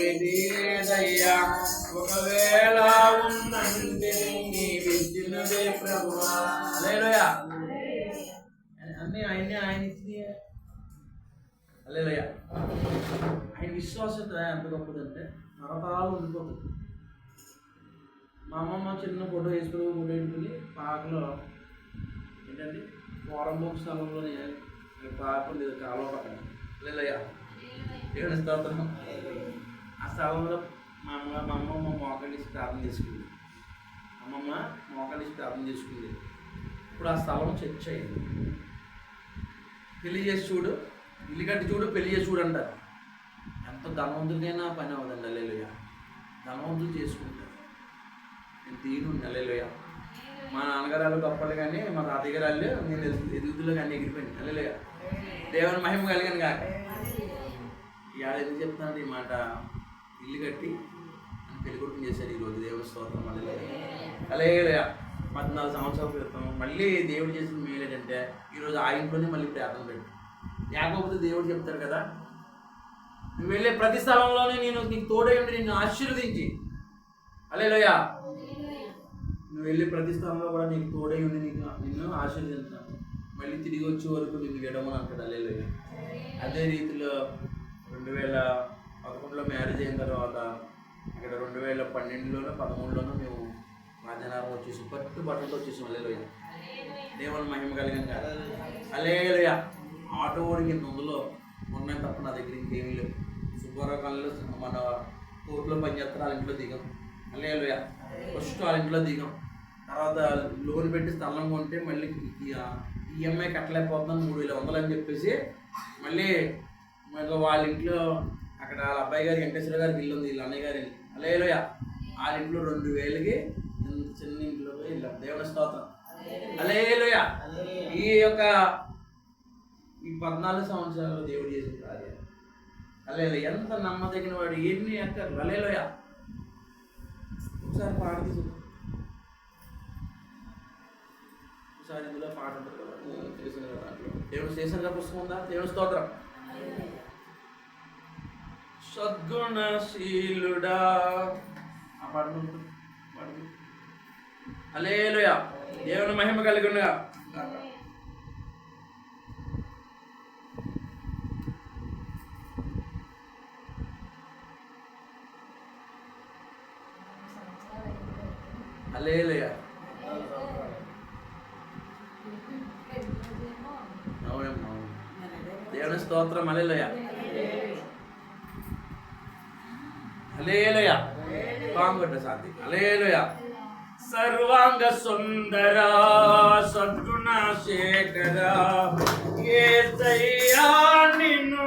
ఏదేదయ్యా ఒకవేళ ఉందంటే నీ విద్యునుడే ప్రభువా. హల్లెలూయా అన్ని ఆయన్ని ఆయన ఇచ్చినాయే హల్లెలూయా ఆయన విశ్వాసత ఎంత గొప్పదంటే నరతాలు ఉండిపోతుంది మా అమ్మమ్మ చిన్న ఫోటో వేసుకుని ఫోటో ఇంటికి పాకలో ఏంటండి పోరంబోక్ స్థలంలోనే పాక లేదు కాలువ పక్కన. లేదయ్యా దేవుని స్తోత్రం ఆ స్థలంలో మా అమ్మ మా అమ్మమ్మ మోకాళ్ళు ప్రార్థన చేసుకుంది. అమ్మమ్మ మోకాళ్ళు ప్రార్థన చేసుకుంది. ఇప్పుడు ఆ స్థలం చర్చ అయింది. పెళ్ళి చేసి చూడు ఇల్లు కట్టి చూడు పెళ్ళి చేసి చూడు అంటారు. ఎంత ధనవంతుడికైనా పని అవ్వదండి. అల్లెలుయ ధనవంతులు చేసుకుంటారు. నేను తీను అల్లెలుయ మా నాన్నగారు వాళ్ళు గొప్పలు కానీ మా తాతయ్య గారు వాళ్ళు నేను ఎదుగుతుల్లో కానీ ఎగిరిపోయింది అల్లెలుయ దేవుని మహిమ కలిగాను కాక ఇవాళ ఎందుకు చెప్తున్నాను ఈ మాట? ఇల్లు కట్టి పెళ్ళి చేశాడు చేశారు ఈరోజు దేవస్తోత్రం మళ్ళీ అలాగే పద్నాలుగు సంవత్సరాల క్రితం మళ్ళీ దేవుడు చేసిన మేలు ఏంటంటే ఈరోజు ఆ ఇంట్లోనే మళ్ళీ ప్రార్థన పెట్టు. లేకపోతే దేవుడు చెప్తారు కదా నువ్వు వెళ్ళే ప్రతి స్థలంలోనే నేను నీకు తోడై ఉండి నిన్ను ఆశీర్వదించి. అలేలోయ. నువ్వు వెళ్ళే ప్రతి స్థలంలో కూడా నీకు తోడై ఉండి నీకు నిన్ను ఆశీర్వదించాను. మళ్ళీ తిరిగి వచ్చే వరకు నిన్ను విడమని అంటాడు అలేలోయ. అదే రీతిలో రెండు వేల పదకొండులో మ్యారేజ్ అయిన తర్వాత ఇక్కడ రెండు వేల పన్నెండులోనో పదమూడులోనో మేము రాజనారం వచ్చేసి పట్టు బట్టలతో వచ్చేసాం. అల్లేలోయ దేవుని మహిమ కలిగిన కాదు ఆటో ఓడికి ముందులో ఉన్నాయి తప్ప నా దగ్గర ఇంకేమీ లేవు సుబ్బారావు కాలంలో మన కోర్టులో పనిచేస్తారు వాళ్ళ ఇంట్లో దిగాం. అల్లేలోయ ఫస్ట్ వాళ్ళ ఇంట్లో దిగాం. తర్వాత లోన్ పెట్టి స్థలం కొంటే మళ్ళీ ఈఎంఐ కట్టలేకపోతున్నాను మూడు వేల వందలు అని చెప్పేసి మళ్ళీ మాకు వాళ్ళ ఇంట్లో అక్కడ వాళ్ళ అబ్బాయి గారి వెంకటేశ్వర గారికి ఇల్లు ఉంది వీళ్ళ అన్నయ్య గారి ఇల్లు. అలేలోయ వాళ్ళ ఇంట్లో రెండు వేలకి చిన్న ఇంట్లో ఇల్లు. దేవుని స్తోత్రం. అలేలోయ ఈ యొక్క ఈ పద్నాలుగు సంవత్సరాలు దేవుడు చేసిన కార్యం. అలేలు ఎంత నమ్మదగిన వాడు ఎన్ని అక్కర్లు అలేలోయ ఒకసారి పాట తీసుకు ఒకసారి ఇందులో పాట ఉంటుంది కదా. దేవుడు చేసిన పుస్తకం ఉందా దేవుని స్తోత్రం. సద్గుణశీలుడా ఆ పాట ఉంటుంది పాడుతుంది అలేలుయ దేవుని మహిమ కలిగి ఉండగా అలేలుయ అవునమ్మా. అవును. దేవుని స్తోత్రం. అలేలుయ అలేలయ. బాగుంట శాంతి. అలేలయ. సర్వాంగ సుందర సద్గుణ శేఖర ఏసయ్యా నిన్ను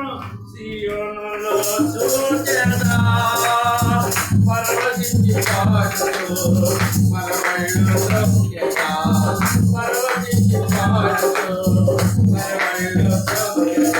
సియోనులో చూచెదా పరవశించి పాడుతూ మరవళ్ళు సౌఖ్యత. పరవశించి పాడుతూ మరవళ్ళు సౌఖ్యత.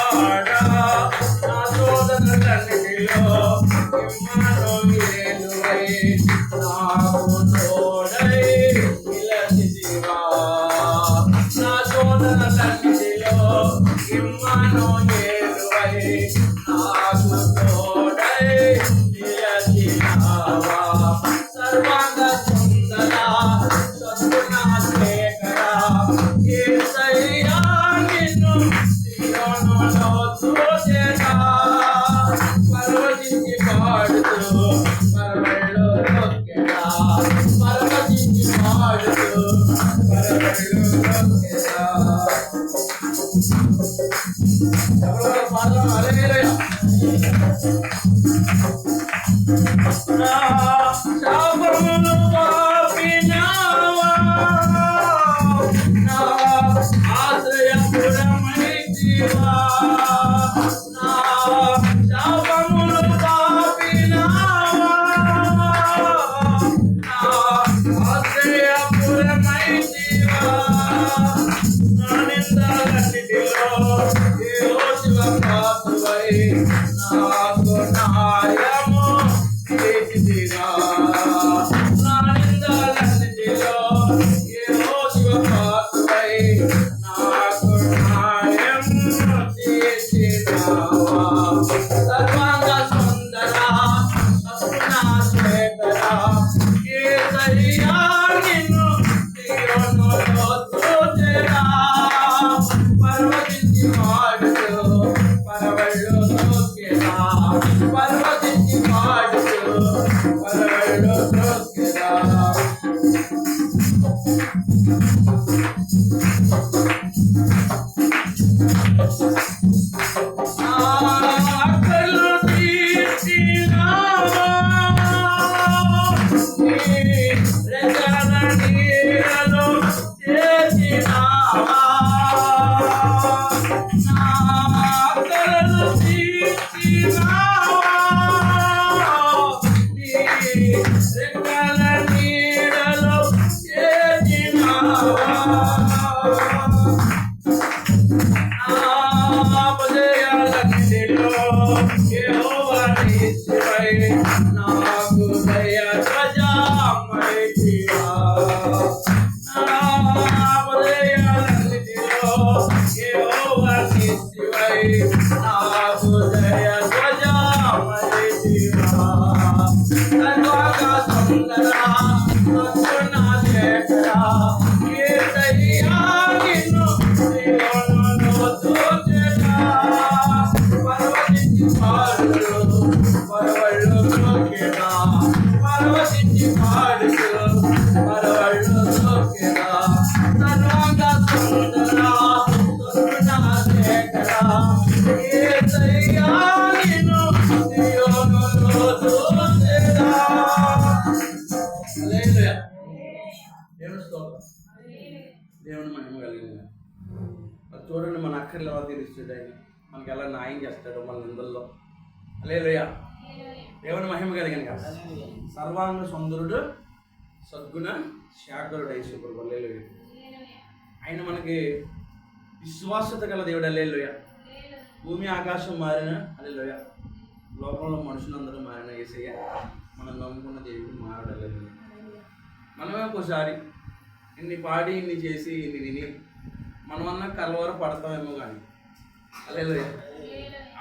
పాటలు అదే Krishna. నాకు దయ ప్రజా నాకు దేవుని మహిమ కలిగిన మరి చూడండి మన అక్కర్లు ఎలా తీరుస్తాడు ఆయన. మనకి ఎలా న్యాయం చేస్తాడు మన నిందల్లో. లేలుయా దేవుని మహిమ కలిగిన కదా. సర్వాంగ సుందరుడు సద్గుణ శాకరుడు ఐశ్వరుడు లేలుయ ఆయన మనకి విశ్వాసత గల దేవుడు. అల్లేలుయ భూమి ఆకాశం మారిన అల్లెలుయ లోకంలో మనుషులందరూ మారిన ఏసయ్య. మనం నమ్ముకున్న దేవుడు మారడు. అల్లెలుయ మనమే ఒకసారి ఇన్ని పాడి ఇన్ని చేసి ఇన్ని విని మనమన్నా కలవర పడతామేమో కానీ అల్లెలుయ.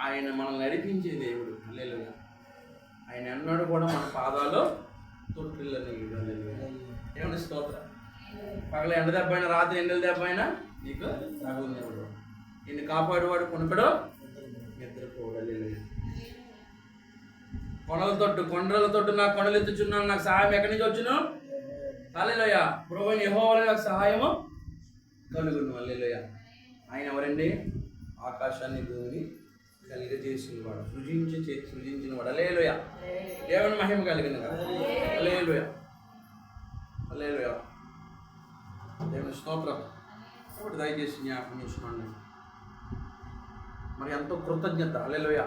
ఆయన మనల్ని నడిపించే దేవుడు. అల్లెలుయ. ఆయన అన్నాడు కూడా మన పాదాలు తొట్టిల్లని ఏమన్నా స్తోత్ర. పగల ఎండ దెబ్బ అయినా రాత్రి ఎండల దెబ్బ అయినా నీకు తగులు దేవుడు. నిన్ను కాపాడువాడు కొనుకడు నిద్రపోడు. అల్లెలుయ. కొండల తొట్టు కొండల తొట్టు నాకు కొండలు ఎత్తుచున్నాను నాకు సహాయం ఎక్కడి నుంచి వచ్చును? అల్లెలోయ ప్రభు యెహోవా నాకు సహాయము కలుగును అల్లెలోయ ఆయన ఎవరండి? ఆకాశాన్ని భూమిని కలిగజేసిన వాడు సృజించి సృజించిన వాడు అలేలోయ దేవుని మహిమ కలిగిన అలేలోయ అలేలోయ దేవుని స్తోత్రం. ఒకటి దయచేసి జ్ఞాపకం చేసుకోండి. మరి ఎంతో కృతజ్ఞత. అలేలోయ